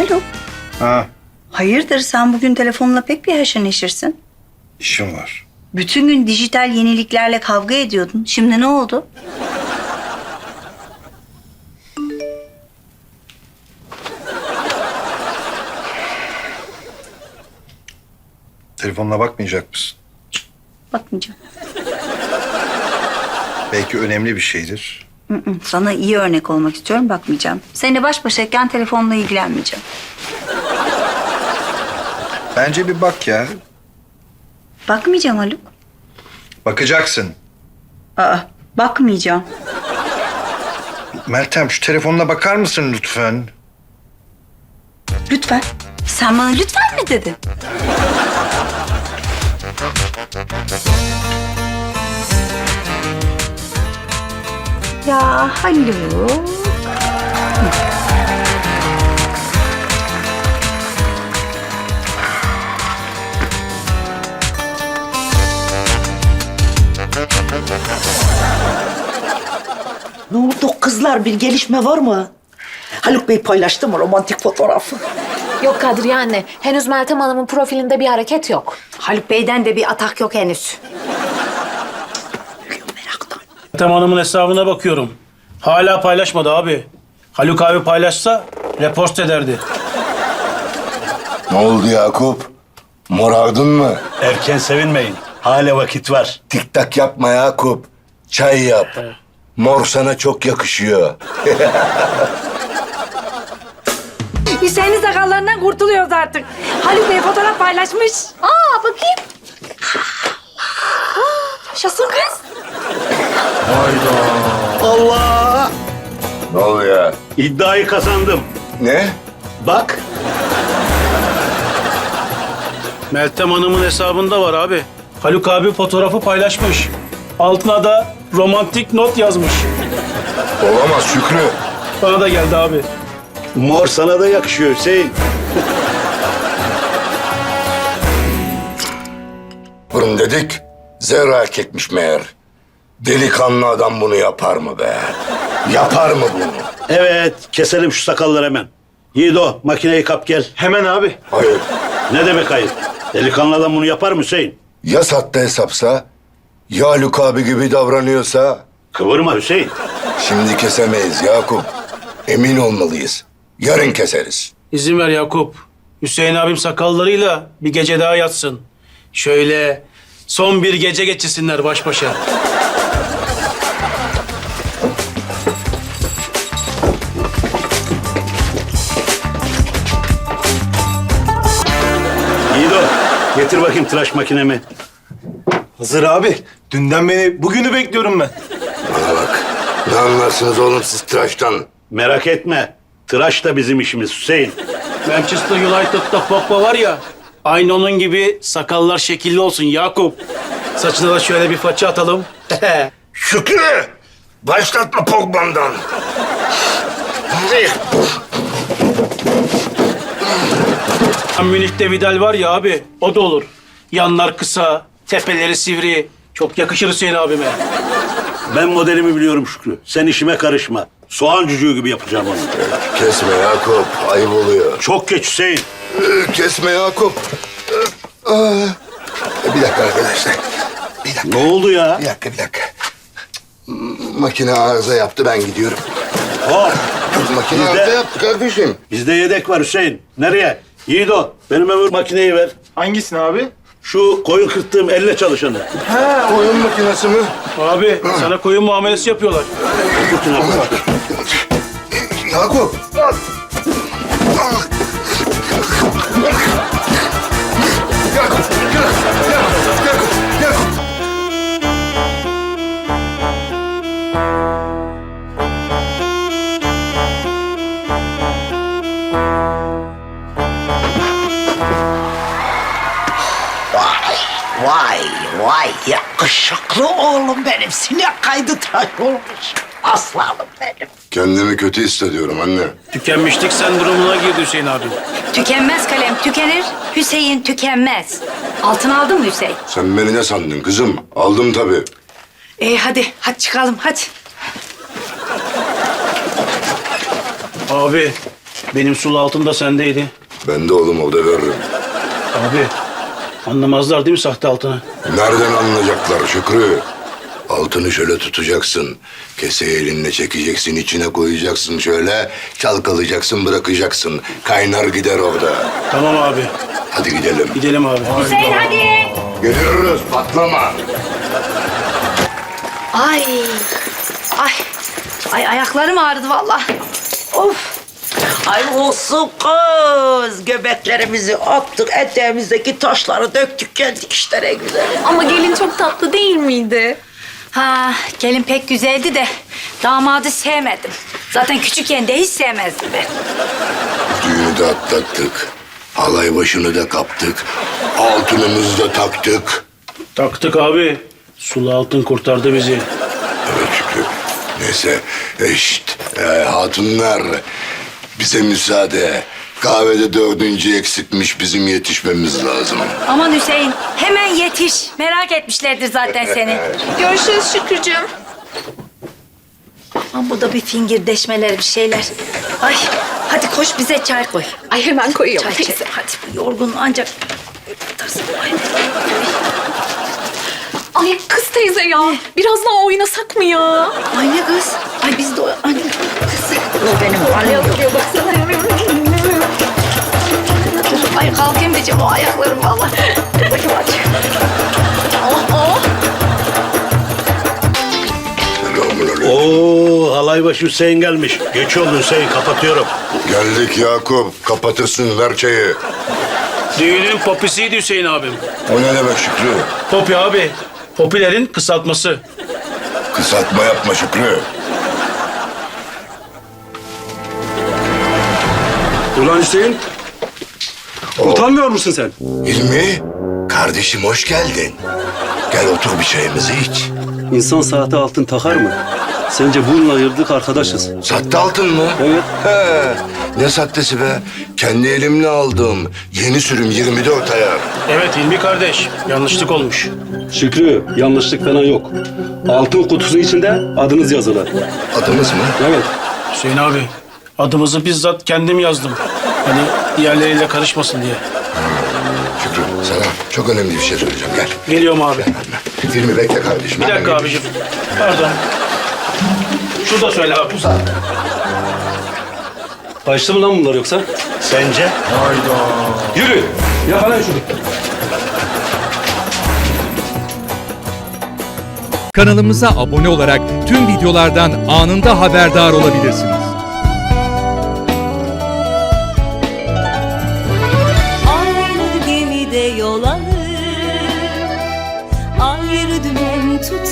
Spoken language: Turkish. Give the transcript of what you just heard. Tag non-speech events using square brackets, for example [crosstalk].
Haluk, Ha, hayırdır sen bugün telefonla pek bir haşır neşirsin. işim var. Bütün gün dijital yeniliklerle kavga ediyordun. Şimdi ne oldu? Telefonuna bakmayacak mısın? Bakmayacağım. Belki önemli bir şeydir. Sana iyi örnek olmak istiyorum, bakmayacağım. Seninle baş başayken telefonla ilgilenmeyeceğim. Bence bir bak ya. Bakmayacağım Haluk. Bakacaksın. Aa, bakmayacağım. Meltem şu telefonuna bakar mısın lütfen? Lütfen. Sen bana lütfen mi dedin? Ya Haluk. Ne oldu kızlar bir gelişme var mı? Haluk Bey paylaştı mı romantik fotoğrafı? Yok Kadriye anne. Henüz Meltem Hanım'ın profilinde bir hareket yok. Haluk Bey'den de bir atak yok henüz. Meltem Hanım'ın hesabına bakıyorum. Hala paylaşmadı abi. Haluk abi paylaşsa repost ederdi. Ne oldu Yakup? Morardın mı? Erken sevinmeyin. Hala vakit var. Tik tak yapma Yakup. Çay yap. Mor sana çok yakışıyor. [laughs] Hüseyin'in sakallarından kurtuluyoruz artık. Haluk Bey fotoğraf paylaşmış. Aa bakayım. Şasın kız. Allah! Ne oluyor? İddiayı kazandım. Ne? Bak. Meltem Hanım'ın hesabında var abi. Haluk abi fotoğrafı paylaşmış. Altına da romantik not yazmış. Olamaz Şükrü. Bana da geldi abi. Mor sana da yakışıyor Hüseyin. Burun dedik. Zero erkekmiş meğer. Delikanlı adam bunu yapar mı be? Yapar mı bunu? Evet, keselim şu sakalları hemen. Yiğido, makineyi kap gel. Hemen abi. Hayır. Ne demek hayır? Delikanlı adam bunu yapar mı Hüseyin? Ya sattı hesapsa? Ya Haluk abi gibi davranıyorsa? Kıvırma Hüseyin. Şimdi kesemeyiz Yakup. Emin olmalıyız. Yarın keseriz. İzin ver Yakup. Hüseyin abim sakallarıyla bir gece daha yatsın. Şöyle son bir gece geçirsinler baş başa. Getir bakayım tıraş makinemi. Hazır abi. Dünden beri bugünü bekliyorum ben. Bana bak. Ne anlarsınız oğlum siz tıraştan? Merak etme. Tıraş da bizim işimiz Hüseyin. Manchester United'da Pogba var ya. Aynı onun gibi sakallar şekilli olsun Yakup. Saçına da şöyle bir faça atalım. [laughs] Şükrü! Başlatma Pogba'mdan. Münih'te Vidal var ya abi. O da olur. Yanlar kısa, tepeleri sivri. Çok yakışır Hüseyin abime. Ben modelimi biliyorum Şükrü. Sen işime karışma. Soğan cücüğü gibi yapacağım onu. Kesme Yakup. Ayıp oluyor. Çok geç Hüseyin. Kesme Yakup. Aa. Bir dakika arkadaşlar. Bir dakika. Ne oldu ya? Bir dakika, bir dakika. Makine arıza yaptı, ben gidiyorum. Hop. Makine Bizde- arıza yaptı kardeşim. Bizde yedek var Hüseyin. Nereye? Yiğido, benim ömür makineyi ver. Hangisini abi? Şu koyun kırttığım elle çalışanı. Ha, oyun makinesi mi? Abi sana koyun muamelesi yapıyorlar. Yakup. Yakup, Yakup, Yakup, yakışıklı oğlum benim. Sinek kaydı tıraş olmuş. Aslanım benim. Kendimi kötü hissediyorum anne. Tükenmişlik sendromuna girdi Hüseyin abi. Tükenmez kalem tükenir. Hüseyin tükenmez. Altın aldın mı Hüseyin? Sen beni ne sandın kızım? Aldım tabii. Ee, hadi hadi çıkalım hadi. Abi Benim sulu altın da sendeydi. Ben de oğlum o da veririm. Abi anlamazlar değil mi sahte altını? Nereden anlayacaklar Şükrü? Altını şöyle tutacaksın. Keseyi elinle çekeceksin, içine koyacaksın şöyle. Çalkalayacaksın, bırakacaksın. Kaynar gider orada. Tamam abi. Hadi gidelim. Gidelim abi. Hüseyin hadi. Geliyoruz, patlama. Ay. Ay. Ay ayaklarım ağrıdı vallahi. Of. Ay olsun kız. Göbeklerimizi attık, eteğimizdeki taşları döktük geldik işte ne güzel. Ama gelin çok tatlı değil miydi? Ha gelin pek güzeldi de damadı sevmedim. Zaten küçükken de hiç sevmezdim ben. Düğünü de atlattık. Halay başını da kaptık. Altınımızı da taktık. Taktık abi. Sulu altın kurtardı bizi. Evet Şükrü. Neyse, eşit. Ee, hatunlar, bize müsaade. Kahvede dördüncü eksikmiş, bizim yetişmemiz lazım. Aman Hüseyin hemen yetiş. Merak etmişlerdir zaten seni. [laughs] Görüşürüz Şükrücüğüm. Aman bu da bir fingirdeşmeler bir şeyler. Ay hadi koş bize çay koy. Ay hemen koyuyorum Çay çay. teyze. Hadi bu yorgun ancak. Ay. Ay kız teyze ya. Biraz daha oynasak mı ya? Ay ne kız? Ay biz de o... Ay, kız. O benim halim yok. Ay kalkayım diyeceğim o ayaklarım. Dur bakayım hadi. Oh, oh. Oo halaybaşı Hüseyin gelmiş. Geç oldu Hüseyin kapatıyorum. Geldik Yakup. Kapatırsın, ver çayı. Düğünün popisiydi Hüseyin abim. O ne demek Şükrü? Popi abi. Popilerin kısaltması. Kısaltma yapma Şükrü. Ulan Hüseyin. Utanmıyor musun sen? İlmi, kardeşim hoş geldin. Gel otur bir çayımızı iç. İnsan saate altın takar mı? Sence bununla ayırdık arkadaşız. Sattı altın mı? Evet. He, ne sahtesi be? Kendi elimle aldım. Yeni sürüm 24 ayar. Evet İlmi kardeş. Yanlışlık olmuş. Şükrü, yanlışlık falan yok. Altın kutusu içinde adınız yazılı. Adımız mı? Evet. Hüseyin abi. Adımızı bizzat kendim yazdım. Hani diğerleriyle karışmasın diye. Şükrü sana çok önemli bir şey söyleyeceğim. Gel. Geliyorum abi. Filmi bekle kardeşim. Bir Hemen dakika abicim. Pardon. Şurada söyle abi. Kaçtı mı lan bunlar yoksa? Sence? Yürü! Yakalayın şunu. Kanalımıza abone olarak tüm videolardan anında haberdar olabilirsiniz. tout